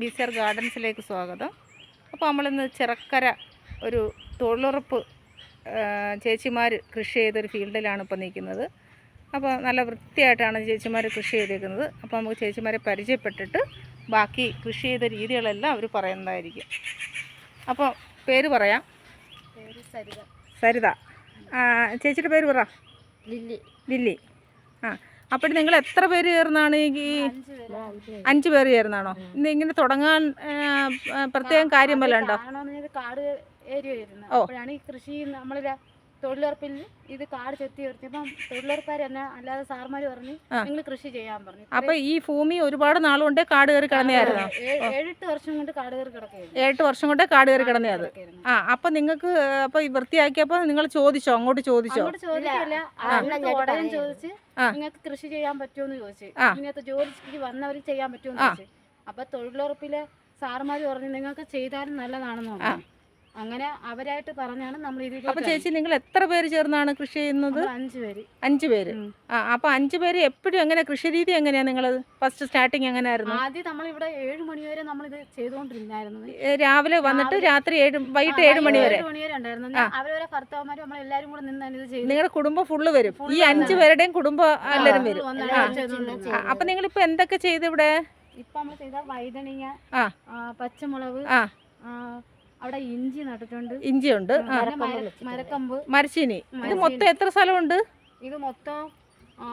B C R ഗാർഡൻസിലേക്ക് സ്വാഗതം. അപ്പോൾ നമ്മളിന്ന് ചിറക്കര ഒരു തൊഴിലുറപ്പ് ചേച്ചിമാർ കൃഷി ചെയ്തൊരു ഫീൽഡിലാണ് ഇപ്പോൾ നിൽക്കുന്നത്. അപ്പോൾ നല്ല വൃത്തിയായിട്ടാണ് ചേച്ചിമാർ കൃഷി ചെയ്തേക്കുന്നത്. അപ്പോൾ നമുക്ക് ചേച്ചിമാരെ പരിചയപ്പെട്ടിട്ട് ബാക്കി കൃഷി ചെയ്ത രീതികളെല്ലാം അവർ പറയുന്നതായിരിക്കും. അപ്പോൾ പേര് പറയാം. പേര് സരിത. സരിത. ചേച്ചിയുടെ പേര് പറ. ലില്ലി. ലില്ലി. ആ അപ്പോൾ നിങ്ങൾ എത്ര പേര് ചേർന്നാണ് ഈ അഞ്ച് പേര് ചേർന്നാണോ? ഇന്ന് ഇങ്ങനെ തുടങ്ങാൻ പ്രത്യേകം കാര്യം വല്ലതും ഉണ്ടോ? കാട് ഏരിയ ആയിരുന്നു. ഓ. കൃഷി നമ്മളില്ല തൊഴിലുറപ്പിൽ ഇത് കാട് ചെത്തി ഉയർത്തിയപ്പം തൊഴിലുറപ്പുകാർ തന്നെ അല്ലാതെ സാർമാര് പറഞ്ഞു നിങ്ങൾ കൃഷി ചെയ്യാൻ പറഞ്ഞു. അപ്പൊ ഈ ഭൂമി ഒരുപാട് നാളുകൊണ്ട് കാട് കയറി കിടന്നായിരുന്നു ഏഴെട്ട് വർഷം കൊണ്ട് കാട് കയറി കിടക്കുകയായിരുന്നു. ഏട്ട് വർഷം കൊണ്ട് കാട് കയറി കിടന്നത് ആ അപ്പൊ നിങ്ങൾക്ക് അപ്പൊ വൃത്തിയാക്കിയപ്പോ നിങ്ങൾ ചോദിച്ചോ? അങ്ങോട്ട് ചോദിച്ചോ? ഉടനെ ചോദിച്ച് നിങ്ങൾക്ക് കൃഷി ചെയ്യാൻ പറ്റുമെന്ന് ചോദിച്ചു. ഇങ്ങനത്തെ ജോലിക്ക് വന്നവർ ചെയ്യാൻ പറ്റുമെന്ന്. ചോദിച്ചു. അപ്പൊ തൊഴിലുറപ്പിലെ സാർമാർ പറഞ്ഞു നിങ്ങൾക്ക് ചെയ്താലും നല്ലതാണെന്ന് പറഞ്ഞു. അങ്ങനെ അവരായിട്ട് പറഞ്ഞാണ് നമ്മൾ ഇതിലേക്ക് ചേച്ചി നിങ്ങൾ എത്ര പേര് ചേർന്നാണ് കൃഷി ചെയ്യുന്നത്? അഞ്ചുപേര് അഞ്ചു പേര്. അഞ്ച് പേര്. ആ അപ്പൊ അഞ്ച് പേര് എപ്പോഴും എങ്ങനെ കൃഷി രീതി എങ്ങനെയാ നിങ്ങൾ ഫസ്റ്റ് സ്റ്റാർട്ടിങ് എങ്ങനെയായിരുന്നു? ആദ്യം നമ്മൾ ഇവിടെ ഏഴ് മണി വരെ ഇത് ചെയ്തുകൊണ്ടിരുന്നായിരുന്നു രാവിലെ വന്നിട്ട് രാത്രി ഏഴ് വൈകിട്ട് ഏഴ് മണി വരെ. അവരവരെ ഭർത്താവന്മാരും നമ്മളെല്ലാരും കൂടെ നിന്നാണ് ഇത് ചെയ്ത്. നിങ്ങളുടെ കുടുംബം ഫുള്ള് വരും. ഈ അഞ്ചു. പേരുടെയും കുടുംബം എല്ലാവരും വരും. അപ്പൊ നിങ്ങൾ നിങ്ങളിപ്പോൾ എന്തൊക്കെ ചെയ്ത്. ഇവിടെ ഇപ്പൊ നമ്മൾ ചെയ്ത വൈതണിങ്ങ പച്ചമുളക് അവിടെ ഇഞ്ചി നട്ടിട്ടുണ്ട്. ഇഞ്ചിയുണ്ട്. ആ പിന്നെ മരക്കമ്പ്. മരച്ചീനി. ഇത് മൊത്തം എത്ര സ്ഥലമുണ്ട്? ഇത് മൊത്തം ആ,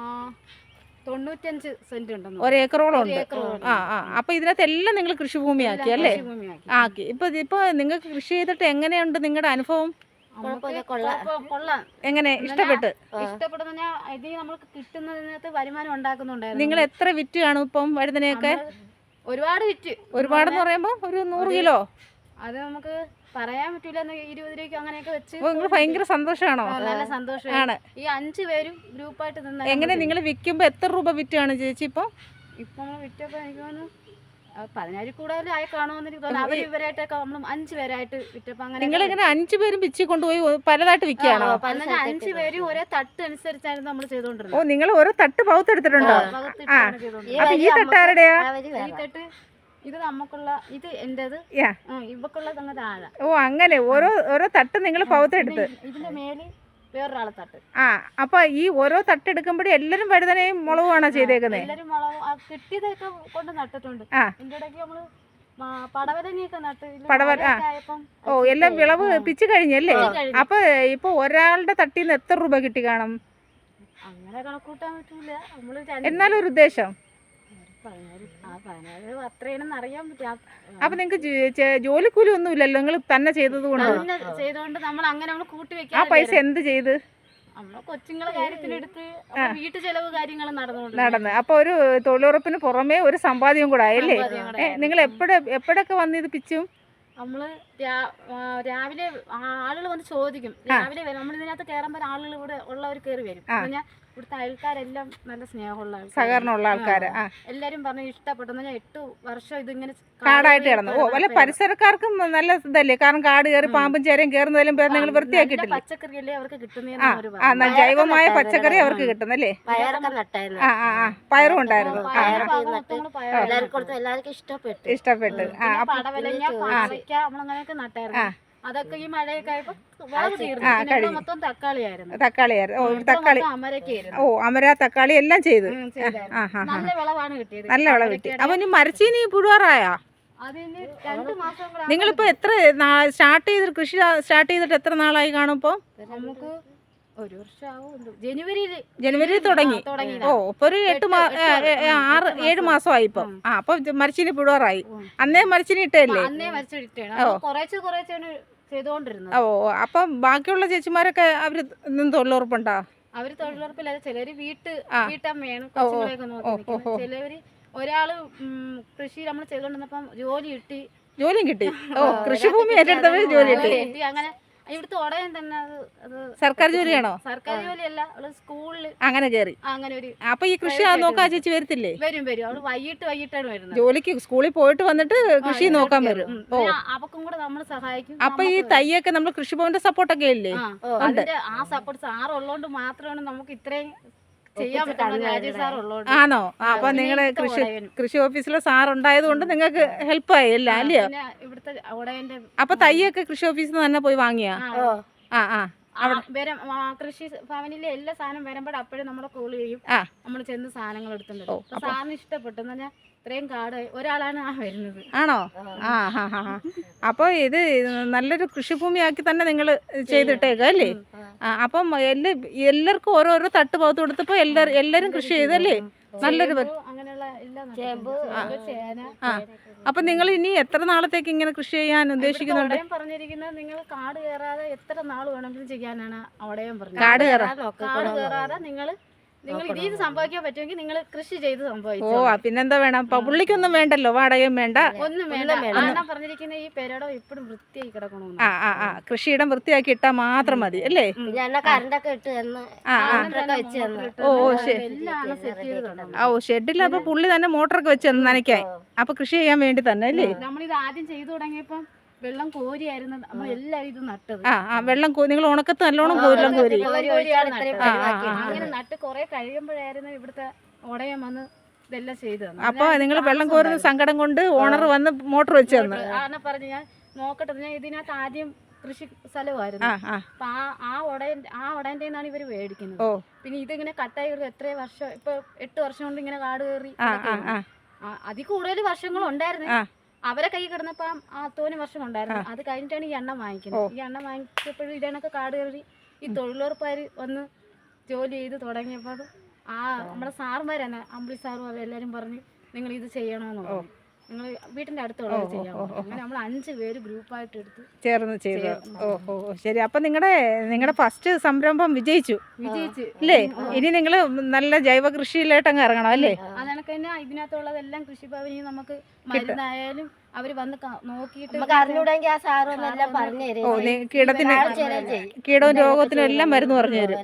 തൊണ്ണൂറ്റഞ്ച് സെന്റ് ഉണ്ടെന്ന് ഒരേക്കറോളം ഒരു ഉണ്ട്. ഏക്കറോളം. ആ ആ അപ്പൊ ഇതിനകത്ത് എല്ലാം നിങ്ങൾ കൃഷിഭൂമിയാക്കി ഭൂമിയാക്കി അല്ലേ? കൃഷിഭൂമിയാക്കി. ആക്കി ഇപ്പൊ ഇപ്പൊ നിങ്ങൾക്ക് കൃഷി ചെയ്തിട്ട് എങ്ങനെയുണ്ട് നിങ്ങളുടെ അനുഭവം? കൊള്ളാം. കൊള്ളാം. എങ്ങനെ? ഇഷ്ടപ്പെട്ട്? ഇഷ്ടപ്പെടുന്ന ഞാൻ ഇത് നമ്മൾക്ക് കിട്ടുന്നതിനകത്ത് വരുമാനം ഉണ്ടാക്കുന്നുണ്ടായിരുന്നു. നിങ്ങൾ എത്ര വിറ്റ് കാണും ഇപ്പം വഴുതനയൊക്കെ നമ്മൾ ഒരുപാട് വിറ്റ്. ഒരുപാടെന്ന് പറയുമ്പോൾ ഒരു നൂറ് കിലോ? അത് നമുക്ക് പറയാൻ പറ്റൂല ഇരുപത് രൂപയ്ക്ക് അങ്ങനെയൊക്കെ വെച്ച് നിങ്ങൾ ഭയങ്കര സന്തോഷമാണോ? നല്ല സന്തോഷമാണ് ഈ അഞ്ചു പേരും ഗ്രൂപ്പായിട്ട് നിന്ന് എങ്ങനെ നിങ്ങൾ വിൽക്കുമ്പോൾ എത്ര രൂപ വിറ്റാണ് ചേച്ചി ഇപ്പം? ഇപ്പൊ നമ്മൾ വിറ്റപ്പോ എനിക്ക് തോന്നുന്നു പതിനായിരം കൂടുതൽ ആയി കാണുമെന്ന് എനിക്ക് തോന്നുന്നു. അവർ ഇവരായിട്ടൊക്കെ നമ്മൾ അഞ്ചു പേരായിട്ട് വിറ്റപ്പോ അങ്ങനെ നിങ്ങൾ ഇങ്ങനെ അഞ്ചു പേരും പിച്ചി കൊണ്ടുപോയി പലതായിട്ട് വിൽക്കുകയാണോ അഞ്ചു പേരും ഒരേ തട്ട് അനുസരിച്ചായിരുന്നു നമ്മൾ ഓ നിങ്ങൾ ഓരോ തട്ട് പൗത്തെടുത്തിട്ടുണ്ടോ ആ ഈ തട്ട് ആരുടെയാ? ഈ തട്ട് ഇത് നമുക്കുള്ള ഇത് എന്റേത്? ഇവക്കുള്ള താഴെ ഓ അങ്ങനെ. ഓരോ ഓരോ തട്ട് നിങ്ങൾ പൗത്തെടുത്ത് ഇതിന്റെ മേൽ വേറൊരാളെ തട്ട്. ആ അപ്പൊ ഈ ഓരോ തട്ട് എടുക്കുമ്പോഴും എല്ലാരും വഴുതനയും മുളകുമാണോ ചെയ്തേക്കുന്നത് എല്ലാരും മുളക് കിട്ടിയതൊക്കെ കൊണ്ട് നട്ടിട്ടുണ്ട്. ഇതിന്റെ ഇടയ്ക്ക് നമ്മൾ ഓ എല്ലാം വിളവ് പിച്ചു കഴിഞ്ഞല്ലേ. അപ്പൊ ഇപ്പൊ ഒരാളുടെ തട്ടിന്ന് എത്ര രൂപ കിട്ടി കാണും? എന്നാലും ഒരു ഉദ്ദേശം. അപ്പൊ നിങ്ങക്ക് ജോലിക്കൂലി ഒന്നും ഇല്ലല്ലോ നിങ്ങൾ തന്നെ ചെയ്തത് കൊണ്ട്? ചെയ്തോണ്ട് നമ്മൾ അങ്ങനെ നമ്മൾ കൂട്ടി ആ പൈസ എന്ത് ചെയ്ത്? നടന്ന്. അപ്പൊ ഒരു തൊഴിലുറപ്പിന് പുറമേ ഒരു സമ്പാദ്യം കൂടെ ആയല്ലേ നിങ്ങൾ എപ്പോഴെ എപ്പോഴൊക്കെ വന്ന് ഇത് പിച്ചും? നമ്മൾ രാവിലെ ആളുകൾ വന്ന് ചോദിക്കും. രാവിലെ നമ്മളിതിനകത്ത് നമ്മൾ ഇതിനകത്ത് കയറുമ്പോൾ ആളുകൾ ഇവിടെ ഉള്ളവർ കയറി വരും. ഇവിടുത്തെ ആൾക്കാരെല്ലാം നല്ല സ്നേഹമുള്ള. സഹകരണമുള്ള ആൾക്കാർ ആ. എല്ലാരും പറഞ്ഞു ഇഷ്ടപ്പെട്ടു ഞാൻ എട്ട് വർഷം ഇതിങ്ങനെ കാടായിട്ട് കിടന്നു. ഓ വല്ല പരിസരക്കാർക്കും നല്ല ഇതല്ലേ? കാരണം കാട് കയറി പാമ്പും ചേരയും കയറുന്നതിലും പേര് നിങ്ങൾ വൃത്തിയാക്കിയിട്ടില്ലേ പച്ചക്കറി അല്ലേ അവർക്ക് കിട്ടുന്ന. ജൈവമായ പച്ചക്കറി അവർക്ക് കിട്ടുന്നല്ലേ? നട്ടായിരുന്നു. ആ ആ ആ. പയറും ഉണ്ടായിരുന്നു. എല്ലാവർക്കും ഇഷ്ടപ്പെട്ടു എല്ലാവർക്കും ഇഷ്ടപ്പെട്ടു. ഇഷ്ടപ്പെട്ട്. ആ. അതൊക്കെ ഈ മഴയൊക്കെ ആയപ്പോ. മൊത്തം തക്കാളിയായിരുന്നു. തക്കാളിയായിരുന്നു. ഓ തക്കാളി. ഓ അമര തക്കാളി എല്ലാം ചെയ്ത്. നല്ല വിളവാണ് കിട്ടിയത്. നല്ല വിളവ് കിട്ടി. അപ്പൊ ഇനി മരച്ചീനി പുഴുവാറായാ നിങ്ങളിപ്പോ എത്ര സ്റ്റാർട്ട് ചെയ്ത് കൃഷി സ്റ്റാർട്ട് ചെയ്തിട്ട് എത്ര നാളായി കാണും ഇപ്പൊ? നമുക്ക് ഒരു ജനുവരിയിൽ ജനുവരി തുടങ്ങി. ഓ ഇപ്പൊ ഒരു എട്ട് ആറ് ഏഴ് മാസമായി ഇപ്പൊ. ആ അപ്പൊ മരച്ചീനി പുഴുവാറായി അന്നേ മരച്ചീനി ഇട്ടല്ലേ അന്നേ വരച്ചിട്ടാണ് കുറേശ്ശെ കുറേശ്ശാണ് ചെയ്തുകൊണ്ടിരുന്നത്. ഓ അപ്പം ബാക്കിയുള്ള ചേച്ചിമാരൊക്കെ അവർ തൊഴിലുറപ്പുണ്ടോ? അവർ തൊഴിലുറപ്പില്ലാതെ ചിലര് വീട്ട് ആ. വേണം കൊച്ചുങ്ങളെയൊക്കെ ചിലവര് ഒരാൾ കൃഷി നമ്മൾ ചെയ്തോണ്ടിരുന്നപ്പം ജോലി കിട്ടി. ജോലിയും കിട്ടി. ഓ കൃഷിഭൂമി ഏറ്റെടുത്തവര് ജോലി കിട്ടി. അങ്ങനെ ഇവിടുത്തെ ഉടനെ തന്നെ അത് അത് സർക്കാർ ജോലിയാണോ സർക്കാർ ജോലിയല്ല അവൾ സ്കൂളിൽ അങ്ങനെ കയറി അങ്ങനെ ഒരു അപ്പൊ ഈ കൃഷി നോക്കാൻ ചേച്ചി വരത്തില്ലേ? വരും. വരും അവൾ വൈകിട്ട് വൈകിട്ടാണ് വരുന്നത്. ജോലിക്ക് സ്കൂളിൽ പോയിട്ട് വന്നിട്ട് കൃഷി നോക്കാൻ വരും. ഓ. അവക്കും കൂടെ നമ്മൾ സഹായിക്കും. അപ്പൊ ഈ തയ്യൊക്കെ നമ്മൾ കൃഷിഭവന്റെ സപ്പോർട്ടൊക്കെ ഇല്ലേ? ആ, അതിന്റെ ആ സപ്പോർട്ട് സാറുള്ളതുകൊണ്ട് മാത്രമാണ് നമുക്ക് ഇത്രയും ചെയ്യാൻ പറ്റുന്ന ആണോ? അപ്പൊ നിങ്ങളെ കൃഷി. കൃഷി ഓഫീസിലെ സാർ ഉണ്ടായത് കൊണ്ട് നിങ്ങൾക്ക് ഹെൽപ്പ് അല്ല? അല്ലയോ? ഇവിടുത്തെ അപ്പൊ തയ്യൊക്കെ കൃഷി ഓഫീസിൽ നിന്ന് തന്നെ പോയി വാങ്ങിയാ? ആ. ആ കൃഷി ഭവനിലെ എല്ലാ സാധനം വരുമ്പോൾ അപ്പോഴും നമ്മുടെ കോൾ ചെയ്യും. ആ. നമ്മൾ ചെന്ന് സാധനങ്ങൾ എടുത്തിട്ടുണ്ട്. സാറിന് ഇഷ്ടപ്പെട്ടു. പറഞ്ഞാൽ ഇത്രയും കാട് ഒരാളാണ് ആ വരുന്നത്. ആണോ? ആ. ഹാ ഹാ ഹാ. അപ്പോൾ ഇത് നല്ലൊരു കൃഷിഭൂമിയാക്കി തന്നെ നിങ്ങൾ ചെയ്തിട്ടേക്കാം അല്ലേ? അപ്പം എല്ലാ എല്ലാവർക്കും ഓരോരോ തട്ട് പോകത്ത് കൊടുത്തപ്പോൾ എല്ലാവരും എല്ലാവരും കൃഷി ചെയ്തല്ലേ? നല്ലൊരു എല്ലാം ആ. അപ്പം നിങ്ങൾ ഇനി എത്ര നാളത്തേക്ക് ഇങ്ങനെ കൃഷി ചെയ്യാൻ ഉദ്ദേശിക്കുന്നുണ്ട്? പറഞ്ഞിരിക്കുന്നത് നിങ്ങൾ കാട് കയറാതെ എത്ര നാൾ വേണമെങ്കിലും ചെയ്യാനാണ് അവിടെയും പറഞ്ഞത് കാട് കയറാതെ നിങ്ങൾ നിങ്ങൾ ഇതിൽ സംഭവിക്കാൻ പറ്റുമെങ്കിൽ നിങ്ങൾ കൃഷി ചെയ്ത് ഓ സംഭവിച്ചു ആ, പിന്നെന്താ വേണം? പുള്ളിക്കൊന്നും വേണ്ടല്ലോ വാടകയും വേണ്ട. ഒന്നും വേണ്ട. കാരണം പറഞ്ഞിരിക്കുന്ന ഈ പെരടം എപ്പോഴും വൃത്തിയായി കിടക്കണോ ആ ആ ആ കൃഷിയിടം വൃത്തിയാക്കി ഇട്ടാ മാത്രം മതി അല്ലേ? ഓ, ഓ, ഓ ഷെഡിൽ അപ്പൊ പുള്ളി തന്നെ മോട്ടറൊക്കെ വെച്ച് നനയ്ക്കായി നനയ്ക്കാൻ. അപ്പൊ കൃഷി ചെയ്യാൻ വേണ്ടി തന്നെ അല്ലേ? നമ്മളിത് ആദ്യം ചെയ്തു തുടങ്ങിയപ്പം വെള്ളം കോരിയായിരുന്നു നമ്മൾ എല്ലാവരും ഇത് നട്ടത്. ആ ആ വെള്ളം കോ നിങ്ങൾ ഉണക്കത്ത് നല്ലോണം വെള്ളം കോരി. ഇത്രയും ആ, ആ, അങ്ങനെ നട്ട് കുറെ കഴിയുമ്പോഴായിരുന്നു ഇവിടുത്തെ ഉടയം വന്ന് ഇതെല്ലാം ചെയ്തു തന്നത്. അപ്പൊ നിങ്ങൾ വെള്ളം കോരുന്ന സങ്കടം കൊണ്ട് ഓണർ വന്ന് മോട്ടർ വെച്ച് തന്നു. പറഞ്ഞു ഞാൻ നോക്കട്ടെ ഞാൻ ഇതിനകത്ത് ആദ്യം കൃഷി സ്ഥലമായിരുന്നു. ആ ആ. അപ്പൊ ആ ആ ഉടയൻ ആ ഉടയന്റെ നിന്നാണ് ഇവർ മേടിക്കുന്നത്. ഓ. പിന്നെ ഇതിങ്ങനെ കട്ടായി ഒരു എത്ര വർഷം ഇപ്പൊ എട്ട് വർഷം കൊണ്ട് ഇങ്ങനെ കാട് കയറി ആ ആ ആ. ആ, അതിൽ കൂടുതൽ വർഷങ്ങൾ ഉണ്ടായിരുന്നു. ആ. അവരെ കൈ കിടന്നപ്പോ ആ തോനെ വർഷം ഉണ്ടായിരുന്നു. അത് കഴിഞ്ഞിട്ടാണ് ഈ എണ്ണ വാങ്ങിക്കുന്നത്. ഈ എണ്ണ വാങ്ങിച്ചപ്പോഴും ഇതേണൊക്കെ കാട് കയറി ഈ തൊഴിലുറപ്പുകാർ വന്ന് ജോലി ചെയ്ത് തുടങ്ങിയപ്പോൾ ആ നമ്മുടെ സാറുമാരാണ് അമ്പിളി സാറും അവരെല്ലാരും പറഞ്ഞു നിങ്ങൾ ഇത് ചെയ്യണമെന്ന് പറഞ്ഞു. നിങ്ങൾ വീട്ടിന്റെ അടുത്തുള്ള പറഞ്ഞു അങ്ങനെ നമ്മൾ അഞ്ച് പേര് ഗ്രൂപ്പായിട്ട് എടുത്ത് ചേർന്ന് ചെയ്തു ഓ ഓ ഓ, ശരി അപ്പൊ നിങ്ങളുടെ നിങ്ങളുടെ ഫസ്റ്റ് സംരംഭം വിജയിച്ചു വിജയിച്ചു അല്ലേ ഇനി നിങ്ങൾ നല്ല ജൈവ കൃഷിയിലോട്ട് അങ്ങ് ഇറങ്ങണം അല്ലേ തന്നെ ഇതിനകത്തുള്ളതെല്ലാം കൃഷിഭവനിൽ നമുക്ക് മരുന്നായാലും അവർ വന്ന് നോക്കിയിട്ട് നമുക്ക് അറിഞ്ഞൂടെങ്കിൽ ആ സാറും എല്ലാം പറഞ്ഞു തരും. കീടത്തിന്. കീടവും രോഗത്തിനും എല്ലാം മരുന്ന് പറഞ്ഞു തരും.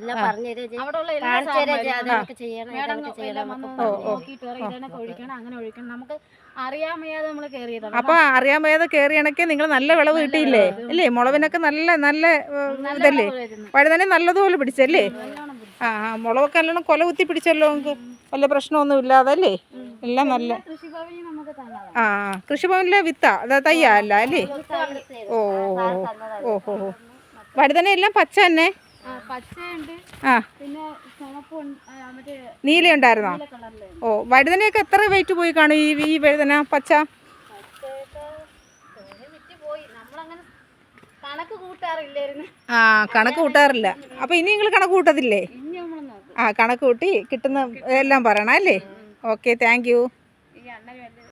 ഒഴിക്കണം അങ്ങനെ ഒഴിക്കണം. നമുക്ക് അറിയാൻ നമ്മൾ കയറിയതാണ് അപ്പൊ അറിയാൻ വയ്യാതെ കയറിയണക്കെ നിങ്ങൾ നല്ല വിളവ് കിട്ടിയില്ലേ? അല്ലേ? മുളവിനൊക്കെ നല്ല നല്ല ഇതല്ലേ? വഴുതനെ നല്ലതുപോലെ പിടിച്ചല്ലേ? ആ മുളവൊക്കെ മുളകൊക്കെ നല്ലോണം കൊല കുത്തി പിടിച്ചല്ലോ നിങ്ങൾക്ക് വല്ല പ്രശ്നമൊന്നും ഇല്ലാതെ അല്ലേ? എല്ലാം നല്ല കൃഷിഭവനിൽ ആ. കൃഷിഭവനിലെ വിത്താ അതാ തയ്യാ അല്ല അല്ലേ? ഓ ഓ ഓ ഓ ഓ. വഴുതന എല്ലാം പച്ച തന്നെ? ആ, നീല ഉണ്ടായിരുന്നോ? ഓ വഴുതനയൊക്കെ എത്ര വെയിറ്റ് പോയി കാണും ഈ ഈ വഴുതന പച്ച? ആ കണക്ക് കൂട്ടാറില്ല. അപ്പൊ ഇനി നിങ്ങൾ കണക്ക് കൂട്ടത്തില്ലേ? ഇനി നമ്മൾ നോക്കും. ആ കണക്ക് കൂട്ടി കിട്ടുന്ന എല്ലാം പറയണം അല്ലേ? Okay thank you. ഈ അണ്ണനും എല്ലാം